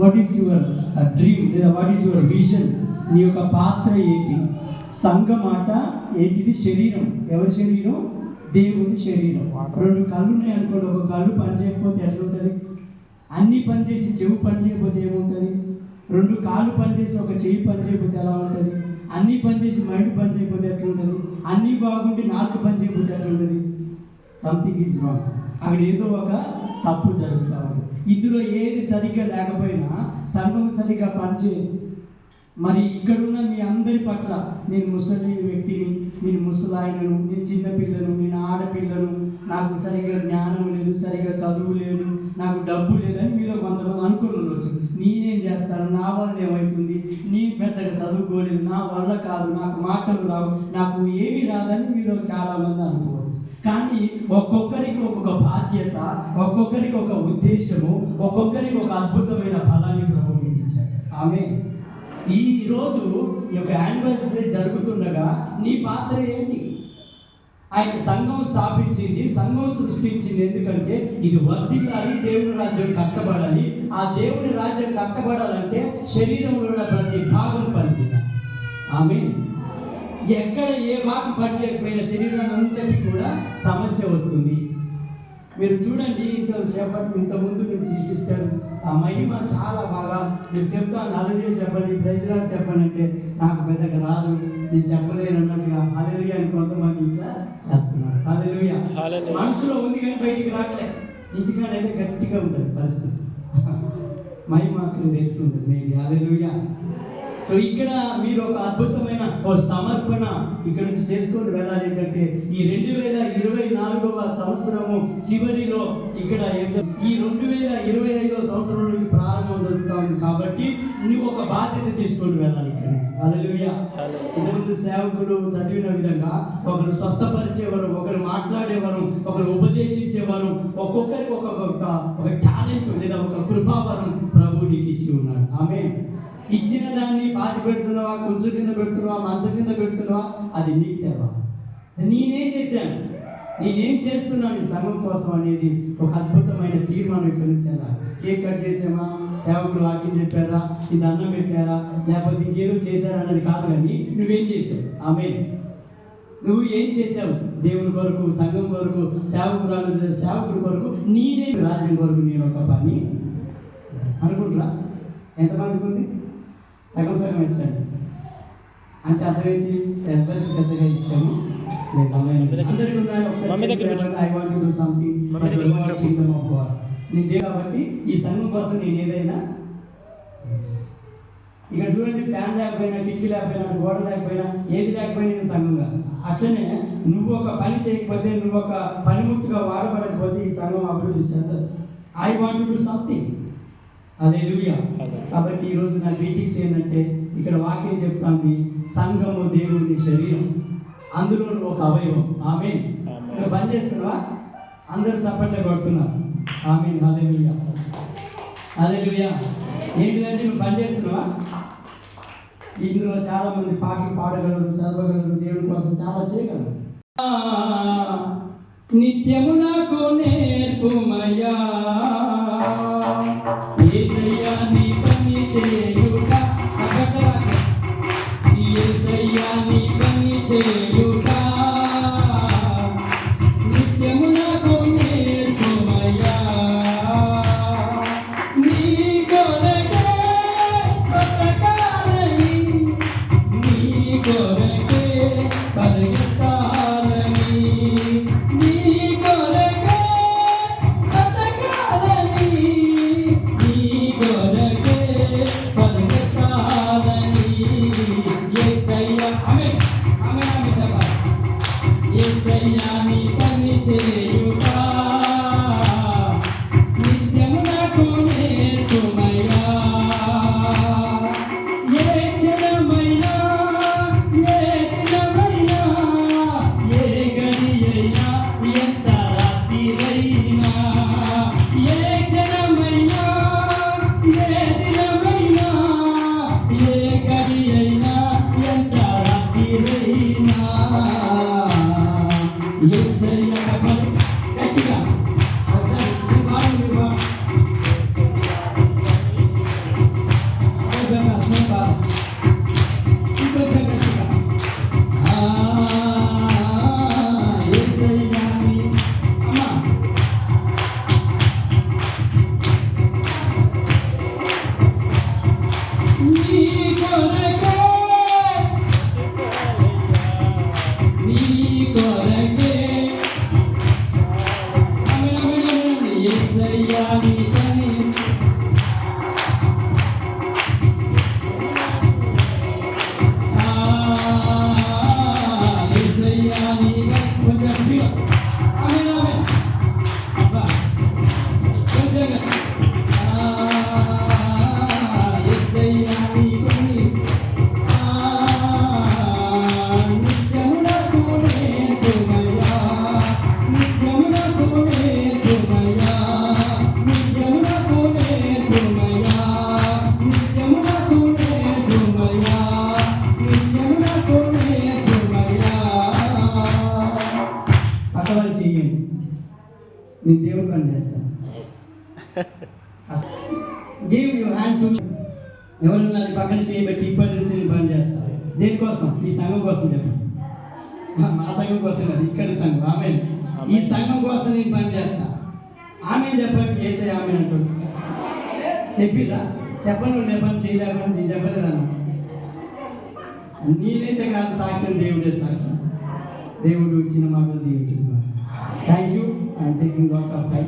What is your dream లేదా what is your vision నీ యొక్క పాత్ర ఏంటి? సంఘం ఆట ఏంటిది? శరీరం. ఎవరి శరీరం? దేవుని శరీరం. రెండు కళ్ళు ఉన్నాయి అనుకోండి. ఒక కళ్ళు పని చేయకపోతే ఎట్లుంటుంది అన్ని పని చేసి చెవు పని చేయకపోతే ఏముంటుంది? రెండు కాళ్ళు పని చేసి ఒక చెయ్యి పని చేయకపోతే ఎలా ఉంటుంది? అన్ని పని చేసి మైండ్ పని చేయకపోతే ఎట్లుంటుంది అన్నీ బాగుండి నాలుగు పని చేయకపోతే ఎట్లుంటుంది సంథింగ్ ఈజ్ రాంగ్ అక్కడ ఏదో ఒక తప్పు జరుగుతూ ఉంది. ఇందులో ఏది సరిగ్గా లేకపోయినా సంఘం సరిగ్గా పనిచేయదు మరి ఇక్కడున్న మీ అందరి పట్ల నేను ముసలి వ్యక్తిని నేను ముసలాయనను నేను చిన్నపిల్లను నేను ఆడపిల్లను నాకు సరిగ్గా జ్ఞానం లేదు సరిగ్గా చదువు లేదు నాకు డబ్బు లేదని మీరు కొంతమంది అనుకుని ఉండొచ్చు నేనేం చేస్తాను? నా వల్ల ఏమవుతుంది నేను పెద్దగా చదువుకోలేదు నా వల్ల కాదు నాకు మాటలు రావు నాకు ఏమీ రాదని మీరు చాలామంది అనుకోవచ్చు. కానీ ఒక్కొక్కరికి ఒక్కొక్క బాధ్యత ఒక్కొక్కరికి ఒక ఉద్దేశము ఒక్కొక్కరికి ఒక అద్భుతమైన ఫలాన్ని ప్రభు మీకు ఇచ్చాడు. ఆమె ఈ రోజు ఈ యొక్క యానివర్సరీ జరుగుతుండగా నీ పాత్ర ఏంటి? ఆయన సంఘం స్థాపించింది సంఘం సృష్టించింది ఎందుకంటే ఇది వర్ధిల్లాలి దేవుని రాజ్యం కట్టబడాలి. ఆ దేవుని రాజ్యం కట్టబడాలంటే శరీరంలో ఉన్న ప్రతి భాగం పనిచేయాలి. ఆమె ఎక్కడ ఏ భాగం పనిచేయకపోయిన శరీరాన్ని అంతటి కూడా సమస్య వస్తుంది. మీరు చూడండి ఇంత సేపటి ఇంత ముందు నుంచి సిస్టర్ ఆ మహిమ చాలా బాగా మీరు చెప్తాను అలలియ చెప్పండి ప్రైజ్రాలు చెప్పండి అంటే నాకు పెద్దగా రాదు. నేను చెప్పలేను అన్నట్టుగా అలలియ అని కొంతమంది ఇట్లా చేస్తున్నారు. అలలియ. మనసులో ఉంది కానీ బయటికి రావట్లే ఇంటికాడైతే గట్టిగా ఉంటుంది పరిస్థితి. మహిమ అక్కడ తెలిసి ఉంటుంది. మేబీ అలలియ సో ఇక్కడ మీరు ఒక అద్భుతమైన ఓ సమర్పణ ఇక్కడ నుంచి చేసుకొని వెళ్ళాలి ఏంటంటే ఈ రెండు వేల ఇరవై నాలుగవ సంవత్సరము చివరిలో ఇక్కడ ఈ రెండు వేల ఇరవై ఐదవ సంవత్సరం నుండి ప్రారంభం జరుగుతా కాబట్టి నువ్వు ఒక బాధ్యత తీసుకొని వెళ్ళాలి ఇక్కడ ఇంతకుముందు సేవకుడు చదివిన విధంగా ఒకరు స్వస్థపరిచేవారు ఒకరు మాట్లాడేవారు ఒకరు ఉపదేశించేవారు ఒక్కొక్కరికి ఒక్కొక్క ఒక టాలెంట్ లేదా ఒక కృపావరం ప్రభు నీకు ఇచ్చి ఉన్నాడు. ఆమె ఇచ్చిన దాన్ని పాతి పెడుతున్నావా కొంచెం కింద పెడుతున్నావా మంచం కింద పెడుతున్నావా అది నీకు తేవా నేనేం చేశాను? నేనేం చేస్తున్నాను? ఈ సంఘం కోసం అనేది ఒక అద్భుతమైన తీర్మానం ఇక్కడ నుంచి కేక్ కట్ చేసామా సేవకులు వాక్యం చెప్పారా? ఇది అన్నం పెట్టారా? లేకపోతే ఇంకేదో చేశారా అన్నది కాదు కానీ నువ్వేం చేసావు ఆమె నువ్వు ఏం చేసావు దేవుని కొరకు సంఘం కొరకు సేవకురాలు సేవకుడి కొరకు నీనే రాజ్యం కొరకు నేను ఒక పని. అనుకుంటురా ఎంతమందికి ఉంది? సగం సగం ఎత్తండి. అంటే అర్థమైంది పెద్దకి పెద్దగా దేవుడు కాబట్టి ఈ సంఘం కోసం నేను ఏదైనా ఇక్కడ చూడండి ఫ్యాన్ లేకపోయినా కిటికీ లేకపోయినా గోడ లేకపోయినా ఏది లేకపోయినా ఇది సంఘంగా అట్లనే నువ్వు ఒక పని చేయకపోతే నువ్వు ఒక పనిముట్టుగా వాడబడకపోతే ఈ సంఘం అభివృద్ధి చెందదు. ఐ వాంట్ డూ సంథింగ్ అదే కాబట్టి ఈరోజు నా గ్రీటింగ్స్ ఏంటంటే ఇక్కడ వాక్యం చెప్తాంది సంఘము దేవుని శరీరం. అందులో నువ్వు ఒక అవయవం. ఆమె నువ్వు పని చేస్తున్నావా? అందరూ చప్పట్లే కొడుతున్నారు. ఆమె అదే ఏంటిదంటే నువ్వు పని చేస్తున్నావా? ఇందులో చాలా మంది పాటలు పాడగలరు చదవగలరు దేవుని కోసం చాలా చేయగలరు. నిత్యము నాకు నేర్పుమయ్యా. యేసయ్యా నీ say yeah give you hand to పక్కన చేయబట్టి ఇప్పటి నుంచి నేను పని చేస్తాను. దేనికోసం? ఈ సంఘం కోసం చెప్పండి మా- సంఘం కోసం కాదు ఇక్కడి సంఘం. ఆమె ఈ సంఘం కోసం నేను పని చేస్తా. ఆమె చెప్పండి చేసే ఆమె అంటాడు చెప్పిరా చెప్పను నువ్వు పని చేయలేకపోతే నేను చెప్పలేదన్నా. నేనైతే కాదు సాక్ష్యం దేవుడే సాక్ష్యం. దేవుడు ఇచ్చిన మాటలు దీవించుకున్నాను thank you I'm taking lot of time